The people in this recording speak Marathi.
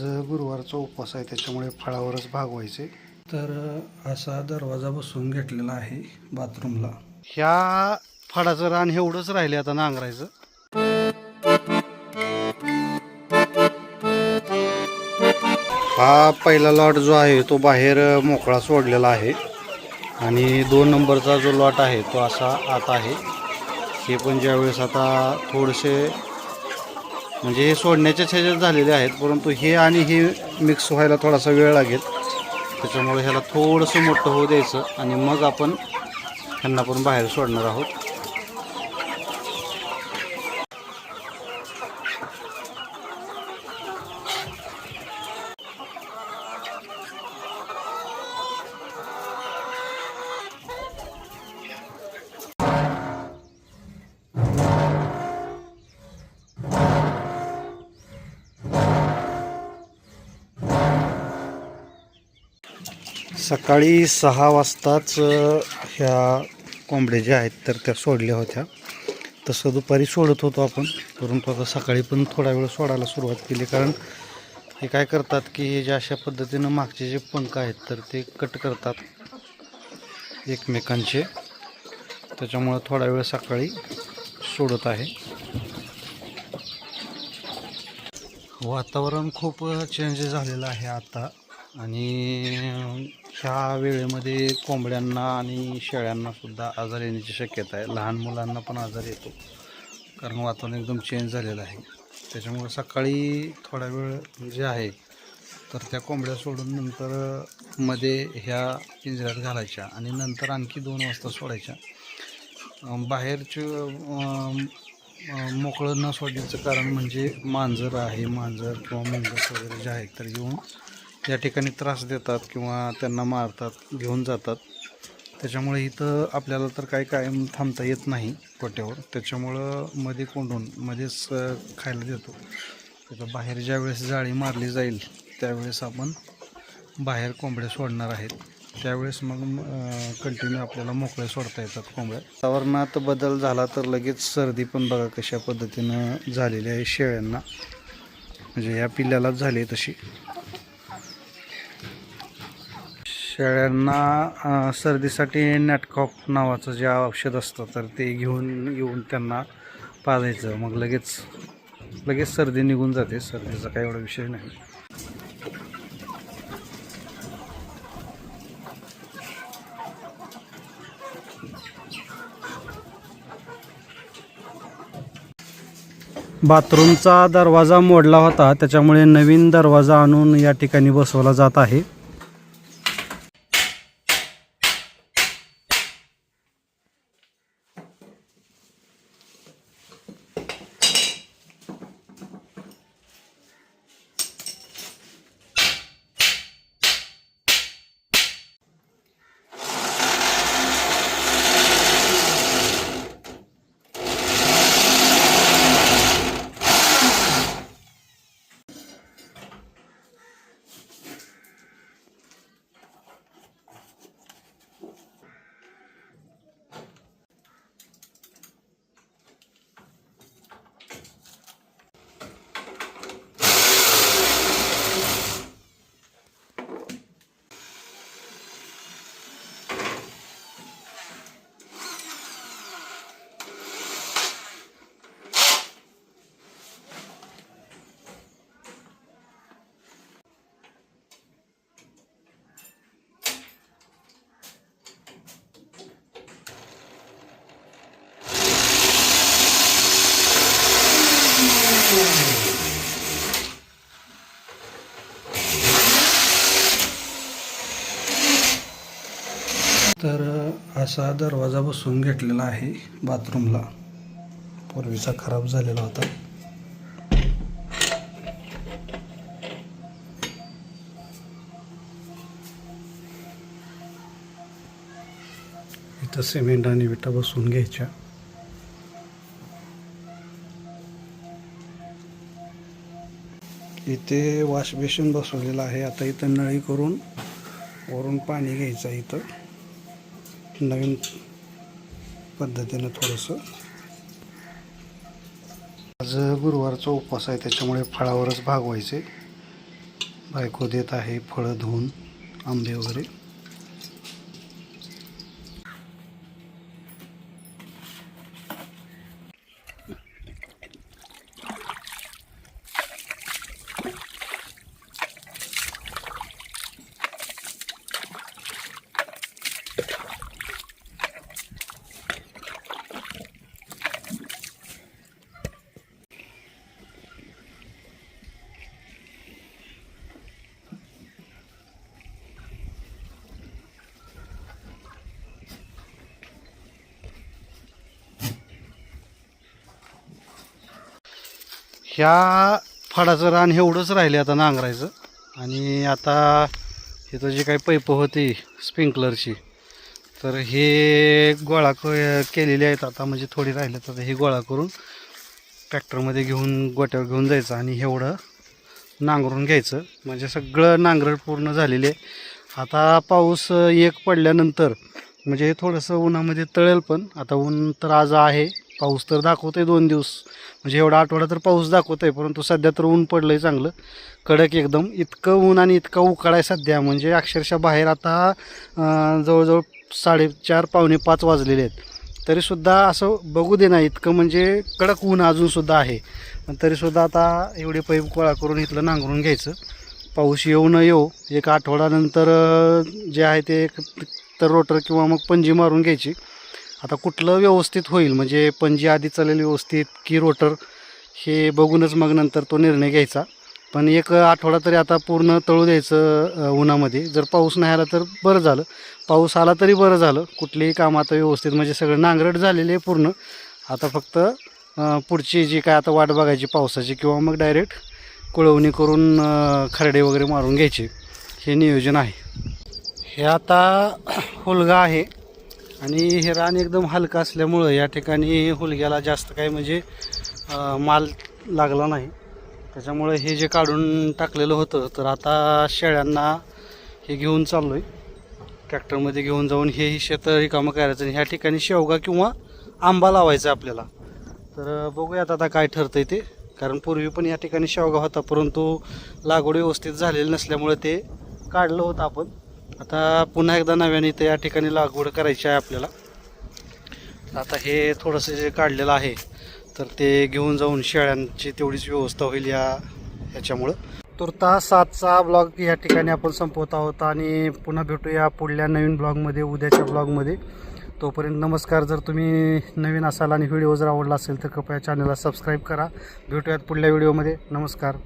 आज गुरुवारचा उपवास आहे त्याच्यामुळे फळावरच भागवायचे तर असा दरवाजा बसवून घेतलेला आहे बाथरूमला. ह्या फळाचं रान एवढंच राहिले आता नांगरायचं. हा पहिला लॉट जो आहे तो बाहेर मोकळा सोडलेला आहे. आणि दोन नंबरचा जो लॉट आहे तो असा आत आहे. हे पण ज्यावेळेस आता थोडेसे म्हणजे हे सोडण्याच्या ह्याच्यात झालेले आहेत परंतु हे आणि हे मिक्स व्हायला थोडासा वेळ लागेल. त्याच्यामुळे ह्याला थोडंसं मोठं होऊ द्यायचं आणि मग आपण ह्यांना पण बाहेर सोडणार आहोत. सकाळी सहा वाजताच ह्या कोंबड्या ज्या आहेत तर त्या सोडल्या होत्या. तसं दुपारी सोडत होतो आपण परंतु आता सकाळी पण थोडा वेळ सोडायला सुरुवात केली. कारण हे काय करतात की हे जे अशा पद्धतीनं मागचे जे पंख आहेत तर ते कट करतात एकमेकांचे. त्याच्यामुळं थोडा वेळ सकाळी सोडत आहे. वातावरण खूप चेंज झालेलं आहे आता. आणि ह्या वेळेमध्ये कोंबड्यांना आणि शेळ्यांना सुद्धा आजार येण्याची शक्यता आहे. लहान मुलांना पण आजार येतो. कारण वातावरण एकदम चेंज झालेलं आहे. त्याच्यामुळे सकाळी थोडा वेळ जे आहे तर त्या कोंबड्या सोडून नंतर मध्ये ह्या पिंजऱ्यात घालायच्या आणि नंतर आणखी दोन वाजता सोडायच्या. बाहेरचे मोकळं न सोडण्याचं कारण म्हणजे मांजर आहे. मांजर किंवा मुंगस वगैरे जे आहेत तर येऊन या ठिकाणी त्रास देतात किंवा त्यांना मारतात घेऊन जातात त्याच्यामुळे इथं आपल्याला तर काय कायम थांबता येत नाही कोट्यावर त्याच्यामुळं मध्ये कोंडून मध्येच खायला देतो. त्याच्या बाहेर ज्या वेळेस जाळी मारली जाईल त्यावेळेस आपण बाहेर कोंबड्या सोडणार आहेत. त्यावेळेस मग कंटिन्यू आपल्याला मोकळे सोडता येतात कोंबड्या. वातावरणात बदल झाला तर लगेच सर्दी पण बघा कशा पद्धतीनं झालेली आहे शेळ्यांना. म्हणजे या पिल्ल्यालाच झाली आहे तशी. शेळ्यांना सर्दीसाठी नॅटकॉप नावाचं जे औषध असतं तर ते घेऊन येऊन त्यांना पाजायचं. मग लगेच लगेच सर्दी निघून जाते. सर्दीचा काही एवढा विषय नाही. बाथरूमचा दरवाजा मोडला होता. त्याच्यामुळे नवीन दरवाजा आणून या ठिकाणी बसवला जात आहे. तर असा दरवाजा बसवून घेतलेला आहे बाथरूमला. पूर्वीचा खराब झालेला होता. इथं सिमेंट आणि विटा बसवून घ्यायच्या. इथे वॉश बेसिन बसवलेलं आहे. आता इथं नळी करून वरून पाणी घ्यायचं आहे इथं. नवीन पद्धतीनं थोडंसं. आज गुरुवारचा उपवास आहे त्याच्यामुळे फळावरच भागवायचे. बायको देत आहे फळं धुवून आंबे वगैरे. ह्या फळाचं रान एवढंच राहिले आता नांगरायचं. आणि आता इथं जी काही पैप होती स्प्रिंकलरची तर हे गोळा क केलेली आहेत आता म्हणजे थोडी राहिले तर हे गोळा करून ट्रॅक्टरमध्ये घेऊन गोट्यावर घेऊन जायचं आणि एवढं नांगरून घ्यायचं. म्हणजे सगळं नांगर पूर्ण झालेले आहे. आता पाऊस एक पडल्यानंतर म्हणजे थोडंसं उन्हामध्ये तळेल पण आता ऊन तर आज आहे. पाऊस तर दाखवत आहे दोन दिवस. म्हणजे एवढा आठवडा तर पाऊस दाखवत आहे परंतु सध्या तर ऊन पडलं आहे चांगलं. कडक एकदम. इतकं ऊन आणि इतका उकाळा आहे सध्या. म्हणजे अक्षरशः बाहेर आता जवळजवळ साडेचार पावणे पाच वाजलेले आहेत. तरीसुद्धा असं बघू दे ना इतकं म्हणजे कडक ऊन अजूनसुद्धा आहे. पण तरीसुद्धा आता एवढे पैप गोळा करून इथलं नांगरून घ्यायचं. पाऊस येऊ न येऊ एक आठवड्यानंतर जे आहे ते एक तर रोटर किंवा मग पंजी मारून घ्यायची. आता कुठलं व्यवस्थित होईल? म्हणजे पणजी आधी चालेल व्यवस्थित की रोटर हे बघूनच मग नंतर तो निर्णय घ्यायचा. पण एक आठवडा तरी आता पूर्ण तळू द्यायचं उन्हामध्ये. जर पाऊस नाही आला तर बरं झालं. पाऊस आला तरी बरं झालं. कुठलेही काम आता व्यवस्थित म्हणजे सगळं नांगरट झालेले आहे पूर्ण. आता फक्त पुढची जी काय आता वाट बघायची पावसाची किंवा मग डायरेक्ट कुळवणी करून खरडे वगैरे मारून घ्यायचे. हे नियोजन आहे. हे आता हुलगा आहे. आणि हे रान एकदम हलकं असल्यामुळं या ठिकाणी हुलग्याला जास्त काही म्हणजे माल लागला नाही. त्याच्यामुळे हे जे काढून टाकलेलं होतं तर आता शेळ्यांना हे घेऊन चाललो आहे ट्रॅक्टरमध्ये घेऊन जाऊन हे शेत रिकामं करायचं आणि ह्या ठिकाणी शेवगा किंवा आंबा लावायचा आपल्याला. तर बघूयात आता काय ठरतंय ते. कारण पूर्वी पण या ठिकाणी शेवगा होता परंतु लागवड व्यवस्थित झालेली नसल्यामुळे ते काढलं होतं आपण. आता पुन्हा एकदा नव्याने इथं या ठिकाणी लागवड करायची आहे आपल्याला. आता हे थोडंसं जे काढलेलं आहे तर ते घेऊन जाऊन शेळ्यांची तेवढीच व्यवस्था होईल या ह्याच्यामुळं तुर्ता सातचा ब्लॉग या ठिकाणी आपण संपवत आहोत आणि पुन्हा भेटूया पुढल्या नवीन ब्लॉगमध्ये उद्याच्या ब्लॉगमध्ये. तोपर्यंत नमस्कार. जर तुम्ही नवीन असाल आणि व्हिडिओ जर आवडला असेल तर कृपया चॅनलला सबस्क्राईब करा. भेटूयात पुढल्या व्हिडिओमध्ये. नमस्कार.